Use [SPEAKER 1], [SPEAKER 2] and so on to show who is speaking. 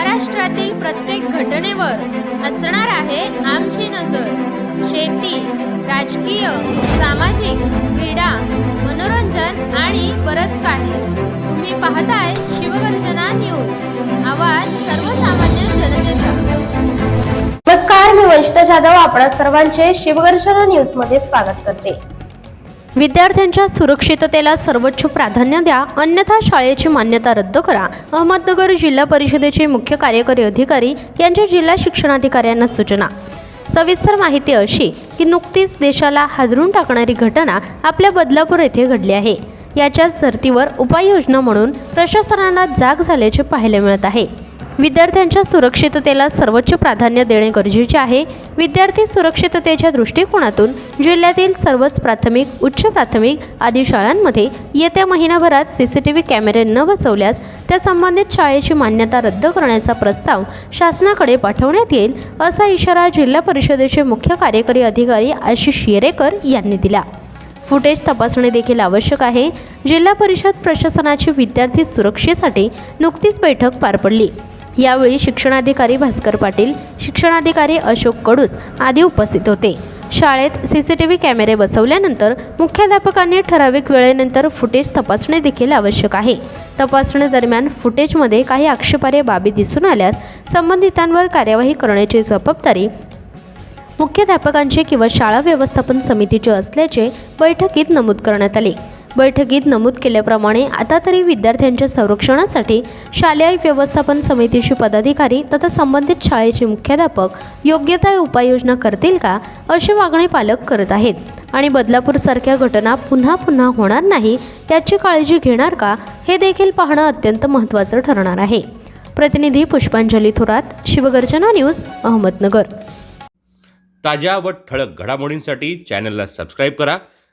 [SPEAKER 1] महाराष्ट्रातील प्रत्येक घटनेवर असणार आहे आमची नजर. शेती राजकीय सामाजिक क्रीडा मनोरंजन आणि बरंच काही. तुम्ही पाहताय शिवगर्जना न्यूज. आवाज सर्वसामान्य जनतेचा.
[SPEAKER 2] नमस्कार मी वंशिता जाधव. आपणा सर्वांचे शिवगर्जना न्यूजमध्ये स्वागत करते. विद्यार्थ्यांच्या सुरक्षिततेला सर्वोच्च प्राधान्य द्या. अन्यथा शाळेची मान्यता रद्द करा. अहमदनगर जिल्हा परिषदेचे मुख्य कार्यकारी अधिकारी यांच्या जिल्हा शिक्षणाधिकाऱ्यांना सूचना. सविस्तर माहिती अशी की नुकतीच देशाला हादरून टाकणारी घटना आपल्या बदलापूर येथे घडली आहे. याच्याच धर्तीवर उपाययोजना म्हणून प्रशासनाला जाग झाल्याचे पाहायला मिळत आहे. विद्यार्थ्यांच्या सुरक्षिततेला सर्वोच्च प्राधान्य देणे गरजेचे आहे. विद्यार्थी सुरक्षिततेच्या दृष्टिकोनातून जिल्ह्यातील सर्वच प्राथमिक उच्च प्राथमिक आदी शाळांमध्ये येत्या महिनाभरात सी सी टी व्ही कॅमेरे न बसवल्यास त्या संबंधित शाळेची मान्यता रद्द करण्याचा प्रस्ताव शासनाकडे पाठवण्यात येईल असा इशारा जिल्हा परिषदेचे मुख्य कार्यकारी अधिकारी आशिष येरेकर यांनी दिला. फुटेज तपासणी देखील आवश्यक आहे. जिल्हा परिषद प्रशासनाची विद्यार्थी सुरक्षेसाठी नुकतीच बैठक पार पडली. यावेळी शिक्षणाधिकारी भास्कर पाटील शिक्षणाधिकारी अशोक कडूस आदी उपस्थित होते. शाळेत सी सी टी व्ही कॅमेरे बसवल्यानंतर मुख्याध्यापकांनी ठराविक वेळेनंतर फुटेज तपासणे देखील आवश्यक आहे. तपासणी दरम्यान फुटेजमध्ये काही आक्षेपार्ह बाबी दिसून आल्यास संबंधितांवर कार्यवाही करण्याची जबाबदारी मुख्याध्यापकांचे किंवा शाळा व्यवस्थापन समितीचे असल्याचे बैठकीत नमूद करण्यात आले. बैठकीत नमूद केल्याप्रमाणे आता तरी विद्यार्थ्यांच्या संरक्षणासाठी शालेय व्यवस्थापन समितीचे पदाधिकारी तथा संबंधित शाळेचे मुख्याध्यापक योग्य त्या उपाययोजना करतील का अशी मागणी पालक करत आहेत. आणि बदलापूरसारख्या घटना पुन्हा पुन्हा होणार नाही याची काळजी घेणार का हे देखील पाहणं अत्यंत महत्त्वाचं ठरणार आहे. प्रतिनिधी पुष्पांजली थोरात शिवगर्जना न्यूज अहमदनगर.
[SPEAKER 3] ताज्या व ठळक घडामोडींसाठी चॅनलला सबस्क्राईब करा